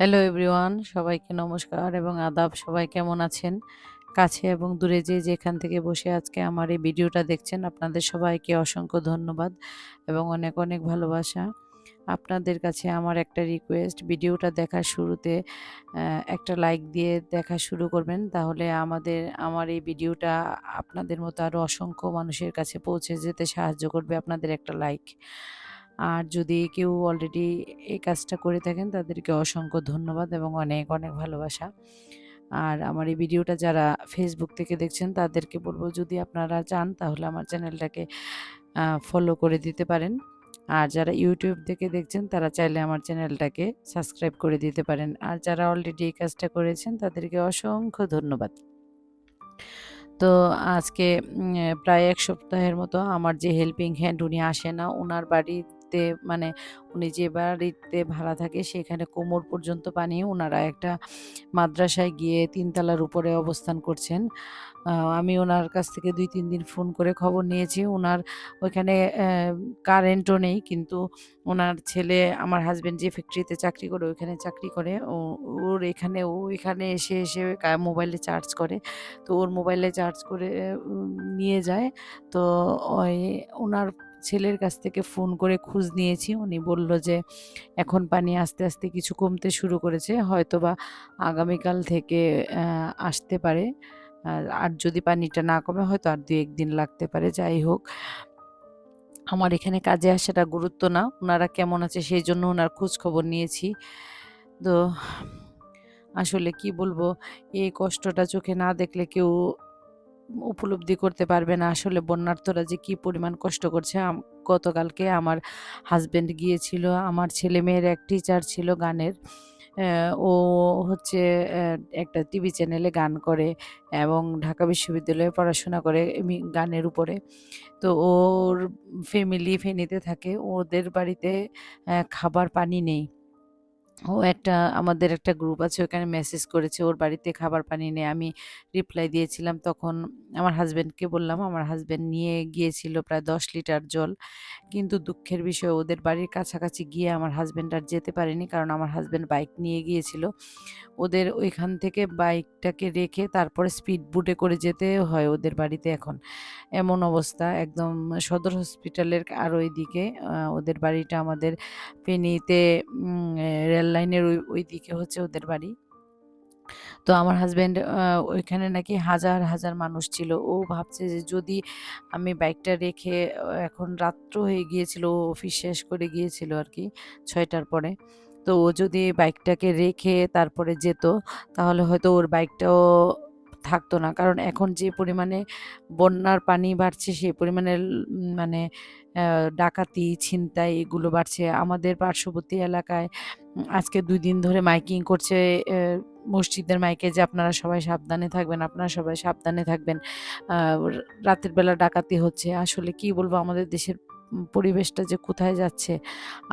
Hello everyone সবাইকে নমস্কার এবং আদাব, সবাই কেমন আছেন? কাছে এবং দূরে যে যেখান থেকে বসে আজকে আমার এই ভিডিওটা দেখছেন, আপনাদের সবাইকে অসংখ্য ধন্যবাদ এবং অনেক অনেক ভালোবাসা। আপনাদের কাছে আমার একটা রিকোয়েস্ট ভিডিওটা দেখার শুরুতে একটা লাইক দিয়ে দেখা শুরু করবেন, তাহলে আমাদের, আমার এই ভিডিওটা আপনাদের মতো আরও অসংখ্য মানুষের কাছে পৌঁছে যেতে সাহায্য করবে আপনাদের একটা লাইক আর যদি কেউ অলরেডি এই কাজটা করে থাকেন, তাদেরকে অসংখ্য ধন্যবাদ এবং অনেক অনেক ভালোবাসা। আর আমার এই ভিডিওটা যারা ফেসবুক থেকে দেখছেন, তাদেরকে বলব যদি আপনারা চান, তাহলে আমার চ্যানেলটাকে ফলো করে দিতে পারেন। আর যারা ইউটিউব থেকে দেখছেন, তারা চাইলে আমার চ্যানেলটাকে সাবস্ক্রাইব করে দিতে পারেন। আর যারা অলরেডি এই কাজটা করেছেন, তাদেরকে অসংখ্য ধন্যবাদ। তো আজকে প্রায় এক সপ্তাহের মতো আমার যে হেল্পিং হ্যান্ড উনি আসে না ওনার বাড়িতে মানে উনি যে বাড়িতে ভাড়া থাকে সেখানে কোমর পর্যন্ত পানি ওনারা একটা মাদ্রাসায় গিয়ে তিনতলার উপরে অবস্থান করছেন। আমি ওনার কাছ থেকে দুই, তিন দিন ফোন করে খবর নিয়েছি। ওনার ওইখানে কারেন্টও নেই কিন্তু ওনার ছেলে আমার হাজব্যান্ড যে ফ্যাক্টরিতে চাকরি করে ওইখানে চাকরি করে। ওর এখানে, ও এখানে এসে এসে মোবাইলে চার্জ করে। তো ওর মোবাইলে চার্জ করে নিয়ে যায়। তো ওই ওনার ছেলের কাছ থেকে ফোন করে খোঁজ নিয়েছি। উনি বলল যে, এখন পানি আস্তে আস্তে কিছু কমতে শুরু করেছে হয়তো বা আগামীকাল থেকে আসতে পারে। আর যদি পানিটা না কমে, হয়তো আর দু একদিন লাগতে পারে, যাই হোক। আমার এখানে কাজে আসাটা গুরুত্ব না। ওনারা কেমন আছে সেই জন্য ওনার খবর নিয়েছি। তো, আসলে কি বলব, এই কষ্টটা চোখে না দেখলে কেউ উপলব্ধি করতে পারবে না। আসলে বন্যার্থরা যে কি পরিমাণ কষ্ট করছে গতকালকে আমার হাজবেন্ড গিয়েছিল, আমার ছেলে মেয়ের এক টিচার ছিল গানের ও হচ্ছে একটা টিভি চ্যানেলে গান করে এবং ঢাকা বিশ্ববিদ্যালয়ে পড়াশোনা করে গানের উপরে। তো ওর ফ্যামিলি ফেনীতে থাকে, ওদের বাড়িতে খাবার পানি নেই। ও একটা আমাদের একটা গ্রুপ আছে ওখানে মেসেজ করেছে ওর বাড়িতে খাবার পানি নেই। আমি রিপ্লাই দিয়েছিলাম তখন আমার হাজব্যান্ডকে বললাম আমার হাজব্যান্ড নিয়ে গিয়েছিল প্রায় দশ লিটার জল। কিন্তু দুঃখের বিষয় ওদের বাড়ির কাছাকাছি গিয়ে আমার হাজব্যান্ড আর যেতে পারেনি কারণ আমার হাজব্যান্ড বাইক নিয়ে গিয়েছিল। ওদের ওইখান থেকে বাইকটাকে রেখে তারপরে স্পিড বুটে করে যেতে হয় ওদের বাড়িতে এখন। এমন অবস্থা একদম সদর হসপিটালের আর ওইদিকে ওদের বাড়িটা আমাদের ফেনীতে উম, রেল লাইনের ওই ওই দিকে হচ্ছে ওদের বাড়ি। তো আমার হাজব্যান্ড ওইখানে নাকি হাজার হাজার মানুষ ছিল। ও ভাবছে যে যদি আমি বাইকটা রেখে এখন রাত্র হয়ে গিয়েছিল, ও অফিস শেষ করে গিয়েছিল আর কি ছয়টার পরে। তো ও যদি বাইকটাকে রেখে তারপরে যেত, তাহলে হয়তো ওর বাইকটাও থাকতো না। কারণ এখন যে পরিমাণে বন্যার পানি বাড়ছে সেই পরিমাণে মানে ডাকাতি, ছিনতাই এগুলো বাড়ছে। আমাদের পার্শ্ববর্তী এলাকায় আজকে দুই দিন ধরে মাইকিং করছে মসজিদের মাইকে যে আপনারা সবাই সাবধানে থাকবেন, আপনারা সবাই সাবধানে থাকবেন। রাতের বেলা ডাকাতি হচ্ছে। আসলে কি বলব, আমাদের দেশের পরিবেশটা যে কোথায় যাচ্ছে,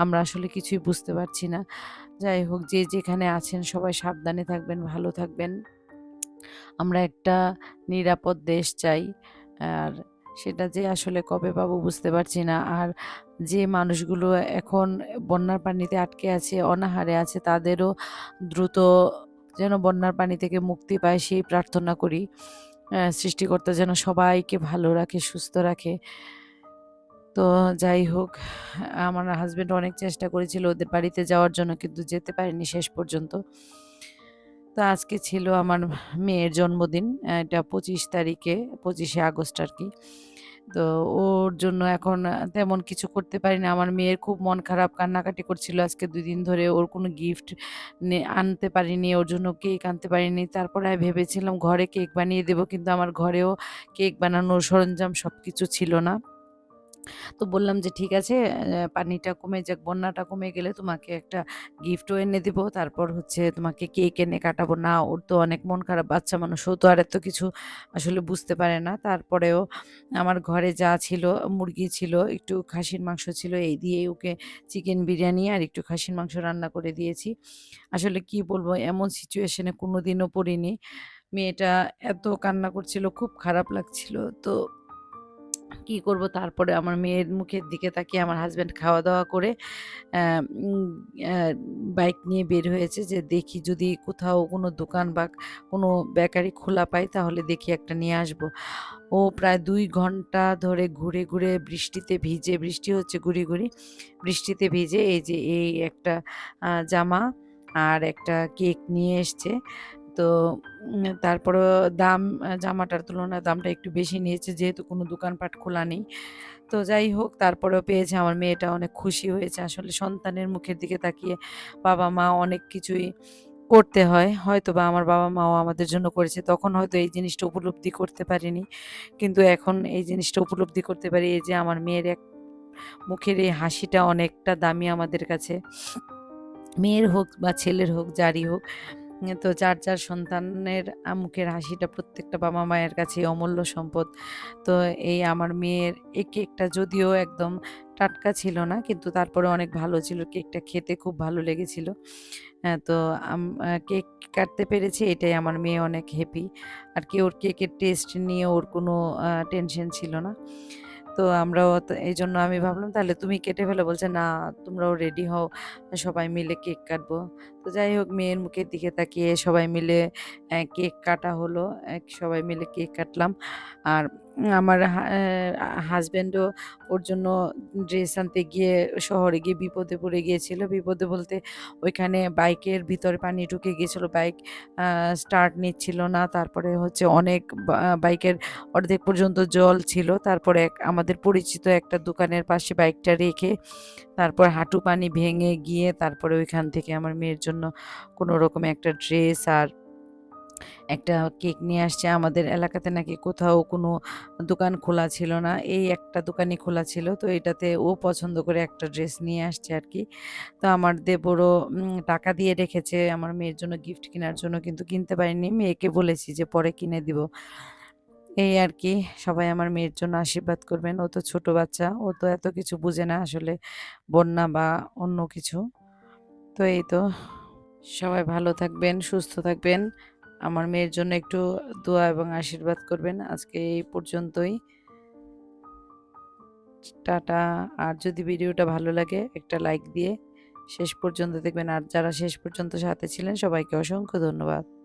আমরা আসলে কিছুই বুঝতে পারছি না। যাই হোক, যে যেখানে আছেন সবাই সাবধানে থাকবেন, ভালো থাকবেন। আমরা একটা নিরাপদ দেশ চাই। আর সেটা যে আসলে কবে পাবো বুঝতে পারছি না। আর যে মানুষগুলো এখন বন্যার পানিতে আটকে আছে, অনাহারে আছে, তাদেরও দ্রুত যেন বন্যার পানি থেকে মুক্তি পায় সেই প্রার্থনা করি। সৃষ্টিকর্তা যেন সবাইকে ভালো রাখে, সুস্থ রাখে। তো যাই হোক, আমার হাজব্যান্ড অনেক চেষ্টা করেছিল ওদের বাড়িতে যাওয়ার জন্য, কিন্তু যেতে পারেনি শেষ পর্যন্ত। তো আজকে ছিল আমার মেয়ের জন্মদিন, এটা পঁচিশ তারিখে, পঁচিশে আগস্ট আর কি। তো ওর জন্য এখন তেমন কিছু করতে পারি না আমার মেয়ের খুব মন খারাপ, কান্নাকাটি করছিল আজকে দুই দিন ধরে। ওর কোনো গিফট আনতে পারিনি, ওর জন্য কেক আনতে পারিনি। তারপরে আমি ভেবেছিলাম ঘরে কেক বানিয়ে দেবো, কিন্তু আমার ঘরেও কেক বানানোর সরঞ্জাম সব কিছু ছিল না। তো বললাম যে, ঠিক আছে পানিটা কমে যাক, বন্যাটা কমে গেলে তোমাকে একটা গিফটও এনে দিব। তারপর হচ্ছে তোমাকে কেক এনে কাটাবো। না, ওর তো অনেক মন খারাপ, বাচ্চা মানুষ ও তো আর এত কিছু আসলে বুঝতে পারে না। তারপরেও আমার ঘরে যা ছিল, মুরগি ছিল, একটু খাসির মাংস ছিল, এই দিয়ে ওকে চিকেন বিরিয়ানি আর একটু খাসির মাংস রান্না করে দিয়েছি। আসলে কি বলব, এমন সিচুয়েশনে কোনোদিনও পড়িনি। মেয়েটা এত কান্না করছিল, খুব খারাপ লাগছিল। তো কি করব? তারপরে আমার মেয়ের মুখের দিকে তাকিয়ে আমার হাজব্যান্ড খাওয়া দাওয়া করে বাইক নিয়ে বের হয়েছে যে দেখি যদি কোথাও কোনো দোকান বা কোনো বেকারি খোলা পাই তাহলে দেখি একটা নিয়ে আসব। ও প্রায় দুই ঘণ্টা ধরে ঘুরে ঘুরে বৃষ্টিতে ভিজে, বৃষ্টি হচ্ছে গুড়ি গুড়ি বৃষ্টিতে ভিজে এই যে এই একটা জামা আর একটা কেক নিয়ে এসছে। তো উম, তারপরেও দাম জামাটার তুলনায় দামটা একটু বেশি নিয়েছে যেহেতু কোনো দোকানপাট খোলা নেই। তো যাই হোক তারপরেও পেয়েছে আমার মেয়েটা অনেক খুশি হয়েছে। আসলে সন্তানের মুখের দিকে তাকিয়ে বাবা মা অনেক কিছুই করতে হয়। হয়তো বা আমার বাবা মাও আমাদের জন্য করেছে। তখন হয়তো এই জিনিসটা উপলব্ধি করতে পারিনি। কিন্তু এখন এই জিনিসটা উপলব্ধি করতে পারি এই যে আমার মেয়ের এক মুখের এই হাসিটা অনেকটা দামি আমাদের কাছে। মেয়ের হোক বা ছেলের হোক যারই হোক তো যার যার সন্তানের মুখের হাসিটা প্রত্যেকটা বাবা মায়ের কাছে অমূল্য সম্পদ। তো এই আমার মেয়ের এই কেকটা যদিও একদম টাটকা ছিল না, কিন্তু তারপরে অনেক ভালো ছিল, কেকটা খেতে খুব ভালো লেগেছিল। তো কেক কাটতে পেরেছি, এটাই আমার মেয়ে অনেক হ্যাপি আর কি ওর কেকের টেস্ট নিয়ে ওর কোনো টেনশন ছিল না। তো আমরাও এই জন্য আমি ভাবলাম, তাহলে তুমি কেটে ফেলো। বলছে, না, তোমরাও রেডি হও, সবাই মিলে কেক কাটবো। তো যাই হোক, মেয়ের মুখের দিকে তাকিয়ে সবাই মিলে কেক কাটা হলো সবাই মিলে কেক কাটলাম। আর আমার হাজব্যান্ডও ওর জন্য ড্রেস আনতে গিয়ে শহরে গিয়ে বিপদে পড়ে গিয়েছিল। বিপদে বলতে ওইখানে বাইকের ভিতরে পানি ঢুকে গিয়েছিল। বাইক স্টার্ট নিচ্ছিল না। তারপরে হচ্ছে অনেক বাইকের অর্ধেক পর্যন্ত জল ছিল। তারপরে এক, আমাদের পরিচিত একটা দোকানের পাশে বাইকটা রেখে তারপর হাঁটু পানি ভেঙে গিয়ে তারপরে ওইখান থেকে আমার মেয়ের জন্য কোনো রকম একটা ড্রেস আর একটা কেক নিয়ে আসছে আমাদের এলাকাতে নাকি কোথাও কোনো দোকান খোলা ছিল না। এই একটা দোকানই খোলা ছিল, তো এটাতে ও পছন্দ করে একটা ড্রেস নিয়ে আসছে আর কি তো আমার দেবরও টাকা দিয়ে রেখেছে, আমার মেয়ের জন্য গিফট কেনার জন্য, কিন্তু কিনতে পারিনি। মেয়েকে বলেছি যে পরে কিনে দিব। এই আর কি সবাই আমার মেয়ের জন্য আশীর্বাদ করবেন। ও তো ছোট বাচ্চা, ও তো এত কিছু বুঝে না আসলে বন্যা বা অন্য কিছু। তো এই তো, সবাই ভালো থাকবেন, সুস্থ থাকবেন। আমার মেয়ের জন্য একটু দোয়া এবং আশীর্বাদ করবেন। আজকে এই পর্যন্তই। টাটা। আর যদি ভিডিওটা ভালো লাগে, একটা লাইক দিয়ে শেষ পর্যন্ত দেখবেন। আর যারা শেষ পর্যন্ত সাথে ছিলেন, সবাইকে অসংখ্য ধন্যবাদ।